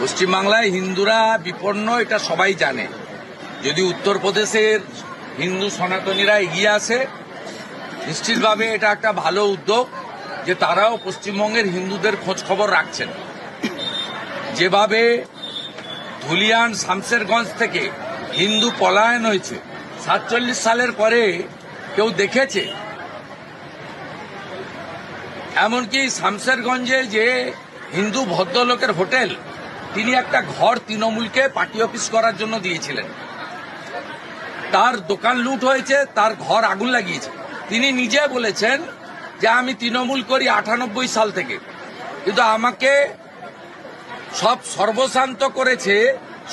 পশ্চিমবাংলায় হিন্দুরা বিপন্ন, এটা সবাই জানে। যদি উত্তরপ্রদেশের হিন্দু সনাতনীরা এগিয়ে আসে, নিশ্চিতভাবে এটা একটা ভালো উদ্যোগ যে তারাও পশ্চিমবঙ্গের হিন্দুদের খোঁজ খবর রাখছেন। যেভাবে ধুলিয়ান শামসেরগঞ্জ থেকে হিন্দু পলায়ন হয়েছে, সাতচল্লিশ সালের পরে কেউ দেখেছে? এমনকি শামসেরগঞ্জে যে হিন্দু ভদ্রলোকের হোটেল তিনি একটা ঘর তৃণমূলকে পার্টি অফিস করার জন্য দিয়েছিলেন। তার দোকান লুট হয়েছে তার ঘর আগুন লাগিয়েছে। তিনি নিজে বলেছেন যে আমি তৃণমূল করি আটানব্বই সাল থেকে। কিন্তু আমাকে সব সর্বশান্ত করেছে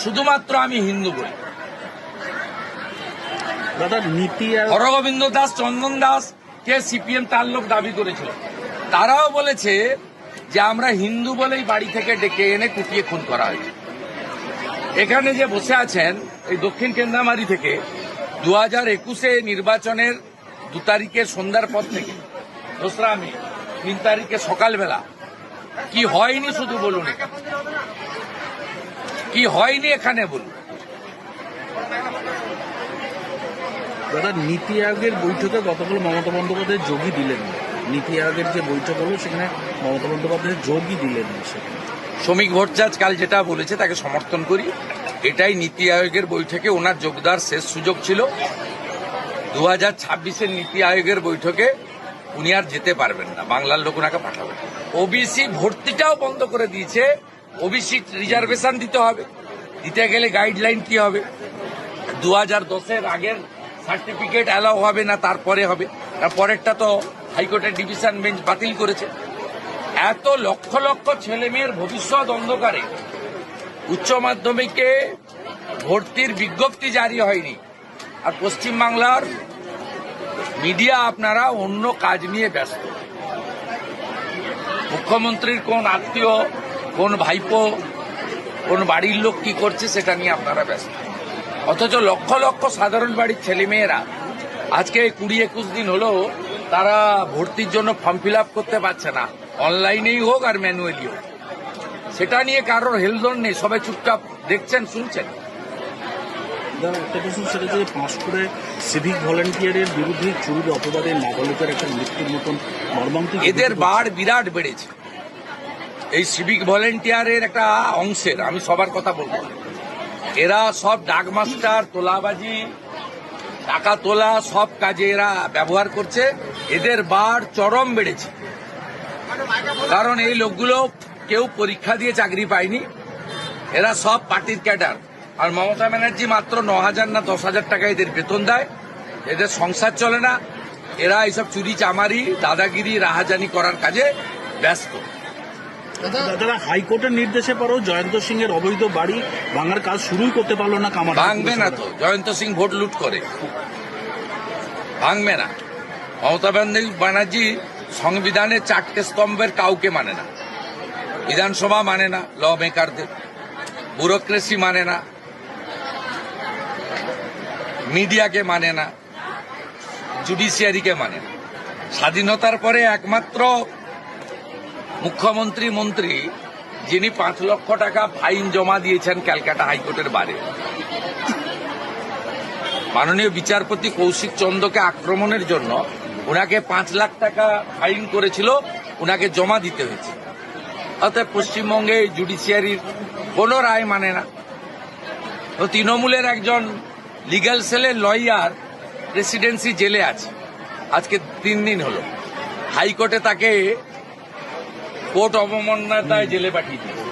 শুধুমাত্র আমি হিন্দু বলি। দাদা নীতি হরগোবিন্দ দাস চন্দন দাস কে সিপিএম তার লোক দাবি করেছিল? তারাও বলেছে যে আমরা হিন্দু বলেই বাড়ি থেকে ডেকে এনে কুপিয়ে খুন করা হয়েছে এখানে যে বসে আছেন, এই দক্ষিণ কেন্দ্রামারি থেকে দু হাজার একুশে নির্বাচনের দু তারিখের সন্ধ্যার পর থেকে, দোসরা মে, তিন তারিখে সকালবেলা, কি হয়নি শুধু বলুন। কি হয়নি এখানে বলুন দাদা, নীতি আয়োগের বৈঠকে গতকাল মমতা বন্দ্যোপাধ্যায় যোগী দিলেন না। নীতি আয়োগের যে বৈঠক হলো, সেখানে মমতা বন্দ্যোপাধ্যায় যোগই দিলেন শ্রমিক ভট্টাচার্য কাল যেটা বলেছে, তাকে সমর্থন করি। এটাই নীতি আয়োগের বৈঠকে ওনার যোগদার শেষ সুযোগ ছিল। দু হাজার ছাব্বিশের নীতি আয়োগের বৈঠকে উনি আর যেতে পারবেন না, বাংলার লোক ওনাকে পাঠাবেন ওবিসি ভর্তিটাও বন্ধ করে দিয়েছে। ওবিসি রিজার্ভেশন দিতে হবে। দিতে গেলে গাইডলাইন কি হবে? দু হাজার দশের আগের সার্টিফিকেট অ্যালাউ হবে না, তারপরে হবে। তার পরেরটা তো হাইকোর্টের ডিভিশন বেঞ্চ বাতিল করেছে। এত লক্ষ লক্ষ ছেলে মেয়ের ভবিষ্যৎ অন্ধকারে উচ্চ মাধ্যমিকে ভর্তির বিজ্ঞপ্তি জারি হয়নি। আর পশ্চিমবাংলার মিডিয়া আপনারা অন্য কাজ নিয়ে ব্যস্ত। মুখ্যমন্ত্রীর কোন আত্মীয়, কোন ভাইপো, কোন বাড়ির লোক কি করছে সেটা নিয়ে আপনারা ব্যস্ত। অথচ লক্ষ লক্ষ সাধারণ বাড়ির ছেলেমেয়েরা আজকে কুড়ি একুশ দিন হলো তারা ভর্তির জন্য ফর্ম ফিল করতে পারছে না। অনলাইনেই হোক আর ম্যানুয়ালি হোক। সেটা নিয়ে কারোর হেলদোল নেই। সবাই চুপচাপ দেখছেন শুনছেন? দাদা একটা প্রশ্ন সেটা যে পাঁশকুড়ে সিভিক ভলেন্টিয়ারের বিরুদ্ধে চুরির অপবাদে নাবালিকার একটা মৃত্যুর মতন মর্মান্তিক এদের বাড় বিরাট বেড়েছে। এই সিভিক ভলেন্টিয়ারের একটা অংশের আমি সবার কথা বলব। এরা সব ডাকমাস্টার তোলাবাজি টাকা তোলা সব কাজে এরা ব্যবহার করছে। এদের বার চরম বেড়েছে। কারণ এই লোকগুলো কেউ পরীক্ষা দিয়ে চাকরি পায়নি। এরা সব পার্টির ক্যাডার। আর মমতা ব্যানার্জি মাত্র ন হাজার না দশ হাজার টাকা এদের বেতন দেয়। এদের সংসার চলে না। এরা এইসব চুরি চামারি, দাদাগিরি, রাহাজানি করার কাজে ব্যস্ত। দাদা হাইকোর্টের নির্দেশে পরেও জয়ন্ত সিং এর অবৈধ বাড়ি ভাঙার কাজ শুরুই করতে পারল না কামার ভাঙবে না তো। জয়ন্ত সিং ভোট লুট করে। ভাঙবে না। মমতা ব্যানার্জি ব্যানার্জি সংবিধানের চারটে স্তম্ভের কাউকে মানে না। বিধানসভা মানে না ল মেকারদের ব্যুরোক্রেসি মানে না। মিডিয়াকে মানে না। জুডিশিয়ারিকে মানে না। স্বাধীনতার পরে একমাত্র মুখ্যমন্ত্রী মন্ত্রী যিনি পাঁচ লক্ষ টাকা ফাইন জমা দিয়েছেন ক্যালকাটা হাইকোর্টের বারে। মাননীয় বিচারপতি কৌশিক চন্দ্রকে আক্রমণের জন্য ওনাকে পাঁচ লাখ টাকা ফাইন করেছিল ওনাকে জমা দিতে হয়েছে। অর্থাৎ পশ্চিমবঙ্গে জুডিশিয়ারির কোনো রায় মানে না। তো তৃণমূলের একজন লিগ্যাল সেলের লয়ার প্রেসিডেন্সি জেলে আছে। আজকে তিন দিন হলো। হাইকোর্টে তাকে কোর্ট অবমাননায় জেলে পাঠিয়ে দিয়েছে।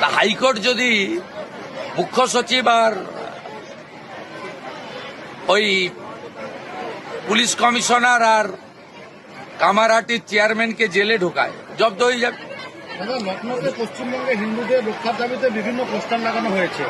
তা হাইকোর্ট যদি মুখ্য সচিব আর ওই পুলিশ কমিশনার আর কামারহাটির চেয়ারম্যানকে জেলে ঢোকায়, জব্দ হয়ে যাবে। লখনৌতে পশ্চিমবঙ্গে হিন্দুদের রক্ষার দাবিতে বিভিন্ন পোস্টার লাগানো হয়েছে।